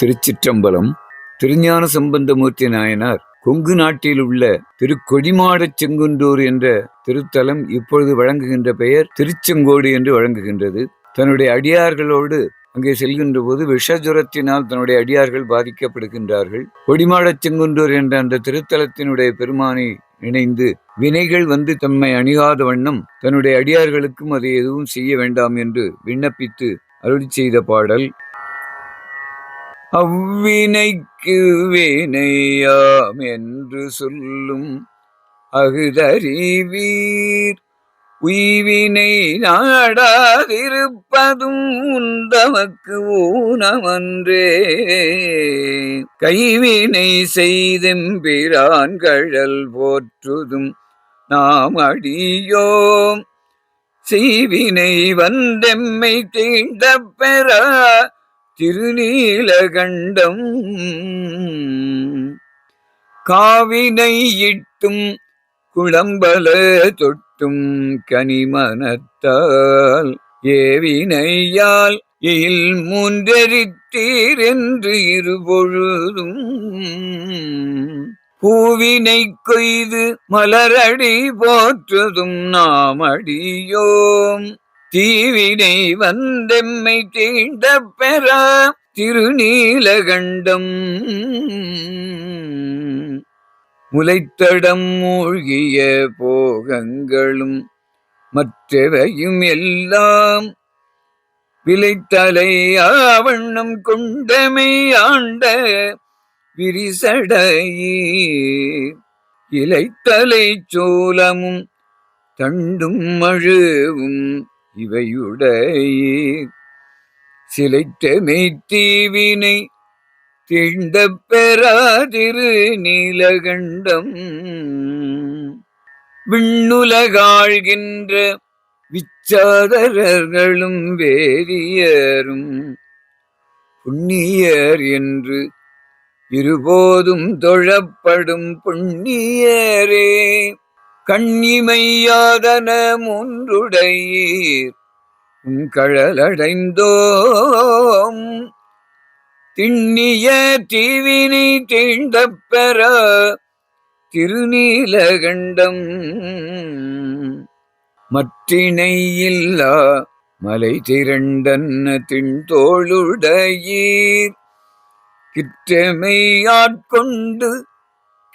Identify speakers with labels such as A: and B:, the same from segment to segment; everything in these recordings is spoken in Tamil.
A: திருச்சிற்றம்பலம் திருஞான சம்பந்தமூர்த்தி நாயனார் கொங்கு நாட்டில் உள்ள திருக்கொடிமாடச் செங்குன்றூர் என்ற திருத்தலம் இப்பொழுது வழங்குகின்ற பெயர் திருச்செங்கோடு என்று வழங்குகின்றது. தன்னுடைய அடியார்களோடு அங்கே செல்கின்ற போது விஷஜுரத்தினால் தன்னுடைய அடியார்கள் பாதிக்கப்படுகின்றார்கள். கொடிமாடச் செங்குன்றூர் என்ற அந்த திருத்தலத்தினுடைய பெருமானை இணைந்து வினைகள் வந்து தம்மை அணுகாத வண்ணம் தன்னுடைய அடியார்களுக்கும் அதை எதுவும் செய்ய வேண்டாம் என்று விண்ணப்பித்து அருள் செய்த பாடல். அவ்வினைக்கு வினையாம் என்று சொல்லும் அகுதறிவீர். உய்வினை நாடாதிருப்பதும் உந்தமக்கு ஊனமன்றே. கைவினை செய்தெம்பிரான் கழல் போற்றுதும் நாம் அடியோம். செய்வினை வந்தெம்மை தீண்ட பெற திருநீலகண்டம் காவினை இட்டும் குளம்பல தொட்டும் கனிமனத்தால் ஏவினையால் இல் மூன்றெரித்தீர் என்று இருபொழுதும் பூவினை கொய்து மலரடி போற்றதும் நாம் அடியோம் தீவினை வந்தெம்மை தீண்ட பெறா திருநீலகண்டம். முளைத்தடம் மூழ்கிய போகங்களும் மற்றவையும் எல்லாம் விளைத்தலை ஆவண்ணம் கொண்டமை ஆண்ட விரிசடையே. இலைத்தலை சோலமும் தண்டும் மழுவும் இவையுடைய சிலைத்தமை தீவினை திண்ட பெறாதிரு நீலகண்டம். விண்ணுலகாழ்கின்ற விச்சாதரர்களும் வேதியரும் புண்ணியர் என்று இருபோதும் தொழப்படும் புண்ணியரே. கண்ணிமையாதன முன்றுடையீர். கழலடைந்தோம். திண்ணிய தீவினை தீண்ட பெற திருநீலகண்டம் மற்றினையில்லா மலை திரண்டன்ன திண்தோளுடையீர். கிற்றமையாட்கொண்டு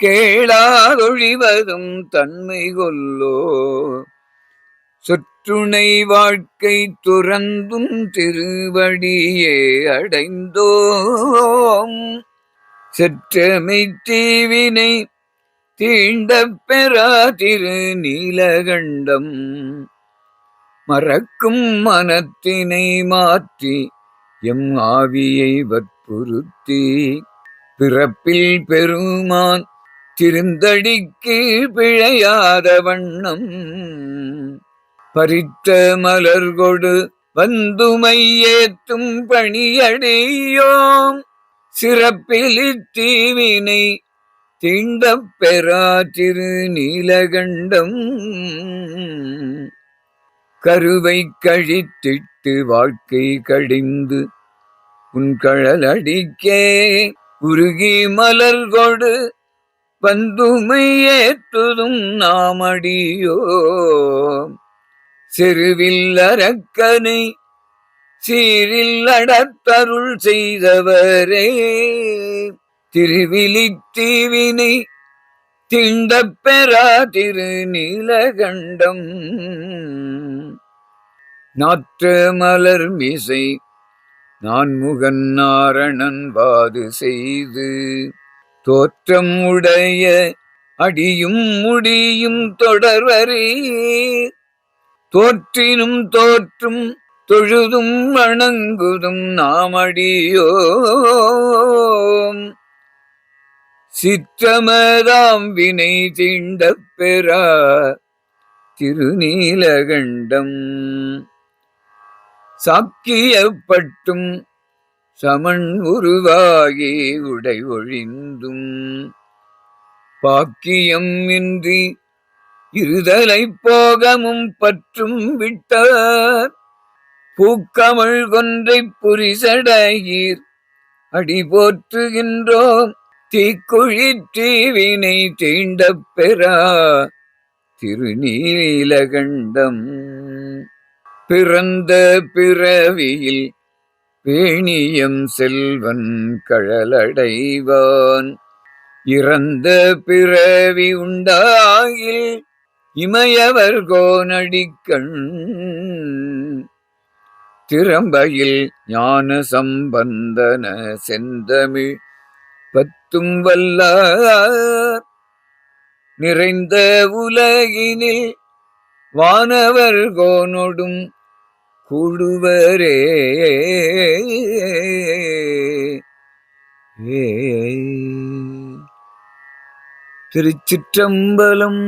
A: கேளாதொழிவதும் தன்மை கொல்லோ. சுற்றுணை வாழ்க்கை துறந்தும் திருவடியே அடைந்தோம். செற்றமை தீவினை தீண்ட பெறா திரு நீலகண்டம் மறக்கும் மனத்தினை மாற்றி எம் ஆவியை வற்புறுத்தி. பிறப்பில் பெருமான் திருந்தடிக்கு பிழையாத வண்ணம். பறித்த மலர் கொடு வந்துமை ஏத்தும் பணியடையோம். சிறப்பில் இத்தீவினை தீண்ட பெறா திரு நீலகண்டம். கருவை கழித்திட்டு வாழ்க்கை கடிந்து உன் கழல் அடிக்கே உருகி மலர் கொடு வந்துமை ஏற்றுதும் நாமடியோ. செருவில் அரக்கனை சீரில் அடத்தருள் செய்தவரே. திருவிழித்தீவினை திண்ட பெறா திருநீலகண்டம் நாற்று மலர் மிசை நான் முகன் நாரணன் பாது செய்து தோற்றம் உடைய அடியும் முடியும் தொடர்வரே. தோற்றினும் தோற்றும் தொழுதும் வணங்குதும் நாம் நாமடியோம். சிற்றமதாம் வினை தீண்ட பெறா திருநீலகண்டம். சாக்கியப்பட்டும் சமன் உருவாகி உடை ஒழிந்தும். பாக்கியம் இன்றி இருதலை போகமும் பற்றும் விட்டார். பூக்கமிழ் கொன்றை புரிசடையீர். அடி போற்றுகின்றோம். தீக்குழி தீவினை தீண்ட பெறா. திருநீலகண்டம் பிறந்த பிறவியில் பேணியம் செல்வன் கழலடைவான். இறந்த பிறவி உண்டாயில் இமையவர் கோனடிக்கண் திறம்பையில் ஞான சம்பந்தன செந்தமிழ் பத்தும் வல்லார். நிறைந்த உலகினில் வானவர் கோனொடும் கூடுவரே திருச்சிற்றம்பலம்